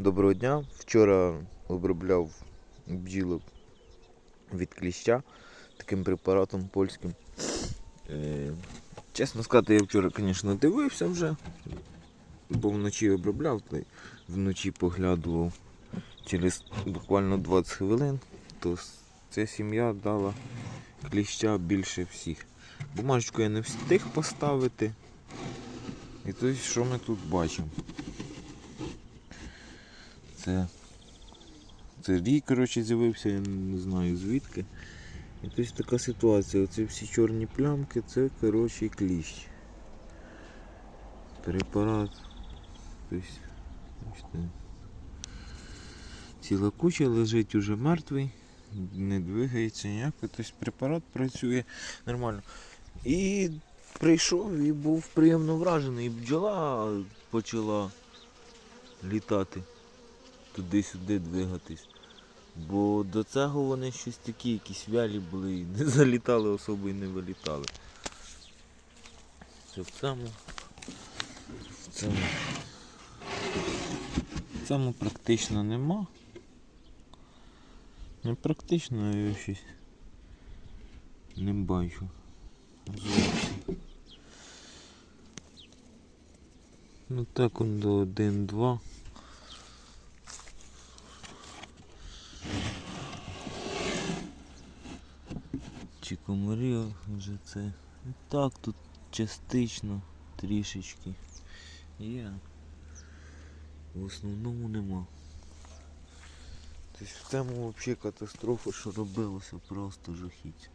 Доброго дня. Вчора обробляв бджілок від кліща таким препаратом польським. Е, чесно сказати, я вчора, звісно, дивився вже, бо вночі обробляв, вночі поглядував через буквально 20 хвилин, то ця сім'я дала кліща більше всіх. Бумажечку я не встиг поставити. І то, що ми тут бачимо? Це, це рій, коротше, з'явився, я не знаю звідки. І тобто така ситуація. Оці всі чорні плямки, це коротше кліщ. Препарат. Тобто, ціла куча лежить уже мертвий, не двигається ніяк. Тобто препарат працює нормально. І прийшов і був приємно вражений. І бджола почала літати туди-сюди двигатись. Бо до цього вони щось такі якісь вялі були і не залітали особо і не вилітали. Це в цьому. В цьому. В цьому практично нема. Не практично я щось не бачу. Зовсім. Ну так он до 1-2. Чи комарі вже це. І Так, тут частично трішечки є. В основному нема. Тобто в цьому взагалі катастрофа, що робилося, просто жахіть.